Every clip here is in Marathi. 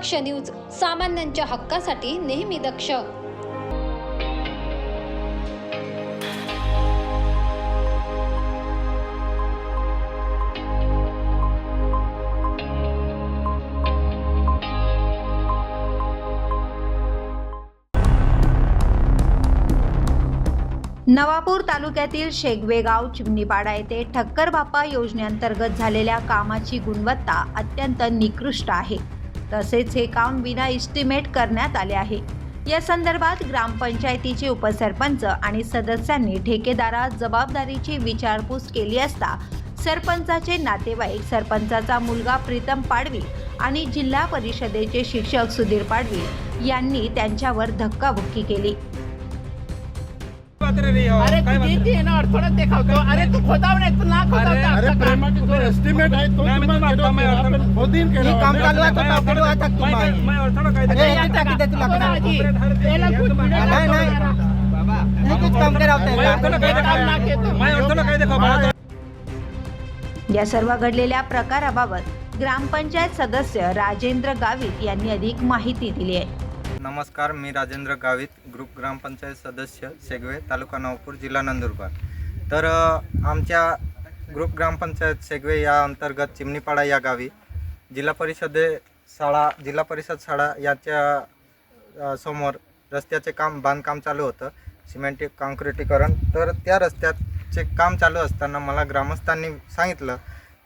दक्ष न्यूज सामान्यांच्या हक्कासाठी नेहमी दक्ष. नवापूर तालुक्यातील शेगवेगाव चिमणीपाडा येथे ठक्कर बाप्पा योजनेअंतर्गत झालेल्या कामाची गुणवत्ता अत्यंत निकृष्ट आहे. तसेच हे काम विना इस्टिमेट करण्यात आले आहे. या संदर्भात ग्रामपंचायतीचे उपसरपंच आणि सदस्यांनी ठेकेदारास जबाबदारीची विचारपूस केली असता सरपंचाचे नातेवाईक सरपंचाचा मुलगा प्रीतम पाडवी आणि जिल्हा परिषदेचे शिक्षक सुधीर पाडवी यांनी त्यांच्यावर धक्काबुक्की केली. बात रे रही हो अरे काय ती ना देखावतो अरे तू खोदाव नाही तू ना अरे असं प्रेमाची जो का? एस्टिमेट आहे तो नाही, मी तुम्हाला तुम्हाला- केला. तुम्हाला- आपण खोदीन केलं. हे काम चालू आहे, तो मैं टाकून अडथळा- आता मैं- तुम्हाला. मैं अडथळा काय अरे ते- टाकी दे तुला नाही, नाही. नाही काम या सर्व घडलेल्या प्रकाराबाबत ग्रामपंचायत सदस्य राजेंद्र गावित यांनी अधिक माहिती दिली आहे नमस्कार मी राजेंद्र गावित ग्रुप ग्रामपंचायत सदस्य सेगवे तालुका नवापूर जिल्हा नंदुरबार. तर आमच्या ग्रुप ग्रामपंचायत सेगवे या अंतर्गत चिमणीपाडा या गावी जिल्हा परिषदे शाळा जिल्हा परिषद शाळा याच्या समोर रस्त्याचे काम बांधकाम चालू होतं सिमेंटी काँक्रिटीकरण. तर त्या रस्त्याचे काम चालू असताना मला ग्रामस्थांनी सांगितलं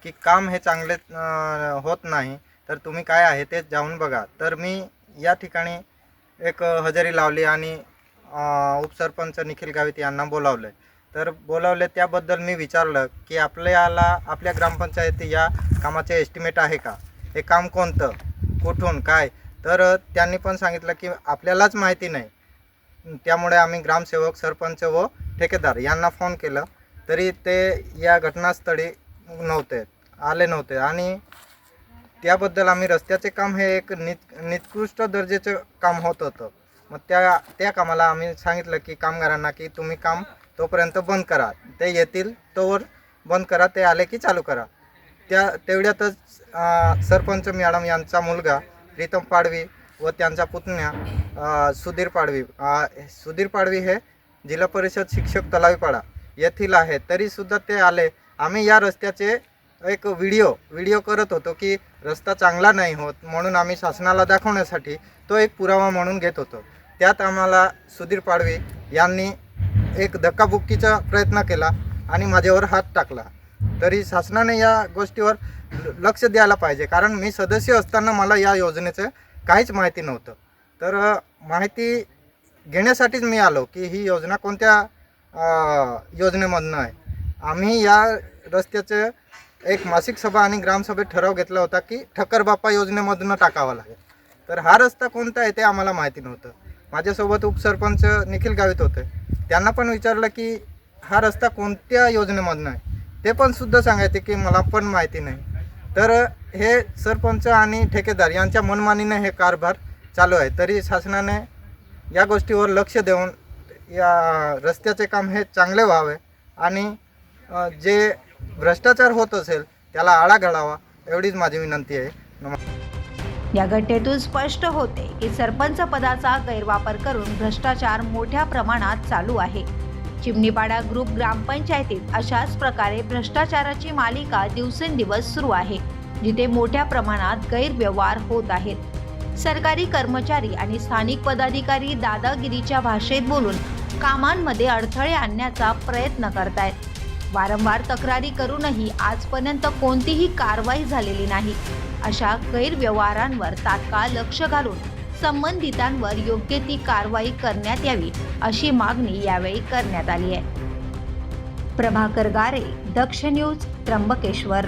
की काम हे चांगले होत नाही तर तुम्ही काय आहे ते जाऊन बघा. तर मी या ठिकाणी एक हजेरी लावली आणि उपसरपंच निखिल गावित यांना बोलावलं तर बोलावले त्याबद्दल मी विचारलं की आपल्याला आपल्या ग्रामपंचायती या कामाचे एस्टिमेट आहे का? हे काम कोणतं? कुठून? काय? तर त्यांनी पण सांगितलं की आपल्यालाच माहिती नाही. त्यामुळे आम्ही ग्रामसेवक सरपंच व ठेकेदार यांना फोन केलं. तरी ते या घटनास्थळी नव्हते आले नव्हते. आणि त्याबद्दल आम्ही रस्त्याचे काम हे एक नित निकृष्ट दर्जाचं काम होत होतं. मग त्या त्या कामाला आम्ही सांगितलं की कामगारांना की तुम्ही काम तोपर्यंत बंद करा. ते येतील तोवर बंद करा ते आले की चालू करा. त्या तेवढ्यातच सरपंच मॅडम यांचा मुलगा प्रीतम पाडवी व त्यांचा पुतण्या सुधीर पाडवी सुधीर पाडवी हे जिल्हा परिषद शिक्षक तलावीपाडा येथील आहे तरीसुद्धा ते आले. आम्ही या रस्त्याचे एक व्हिडिओ व्हिडिओ करत होतो की रस्ता चांगला नाही होत म्हणून आम्ही शासनाला दाखवण्यासाठी तो एक पुरावा म्हणून घेत होतो. त्यात आम्हाला सुधीर पाडवी यांनी एक धक्काबुक्कीचा प्रयत्न केला आणि माझ्यावर हात टाकला. तरी शासनाने या गोष्टीवर लक्ष द्यायला पाहिजे कारण मी सदस्य असताना मला या योजनेचं काहीच माहिती नव्हतं. तर माहिती घेण्यासाठीच मी आलो की ही योजना कोणत्या योजनेमधनं आहे. आम्ही या रस्त्याचं एक मासिक सभा आणि ग्रामसभेत ठराव घेतला होता की ठक्कर बाप्पा योजनेमधून टाकावा लागेल. तर हा रस्ता कोणता आहे ते आम्हाला माहिती नव्हतं. माझ्यासोबत उपसरपंच निखिल गावित होते. त्यांना पण विचारलं की हा रस्ता कोणत्या योजनेमधनं आहे? ते पण सुद्धा सांगायचे की मला पण माहिती नाही. तर हे सरपंच आणि ठेकेदार यांच्या मनमानीने हे कारभार चालू आहे. तरी शासनाने या गोष्टीवर लक्ष देऊन या रस्त्याचे काम हे चांगले व्हावे आणि जे भ्रष्टाचार होत असेल त्याला आळा घालावा एवढीच माझी विनंती आहे. नमस्कार या घटनेतून स्पष्ट होते की सरपंच पदाचा गैरवापर करून भ्रष्टाचार मोठ्या प्रमाणात चालू आहे. चिमणीपाडा ग्रुप ग्रामपंचायतीत अशाच प्रकारे भ्रष्टाचाराची मालिका दिवसेंदिवस सुरू आहे जिथे मोठ्या प्रमाणात गैरव्यवहार होत आहेत. सरकारी कर्मचारी आणि स्थानिक पदाधिकारी दादागिरीच्या भाषेत बोलून कामांमध्ये अडथळे आणण्याचा प्रयत्न करतायत. वारंवार तक्रारी करूनही आजपर्यंत कोणतीही कारवाई झालेली नाही. अशा गैरव्यवहारांवर तात्काळ लक्ष घालून संबंधितांवर योग्य ती कारवाई करण्यात यावी अशी मागणी यावेळी करण्यात आली आहे. प्रभाकर गारे दक्ष न्यूज त्र्यंबकेश्वर.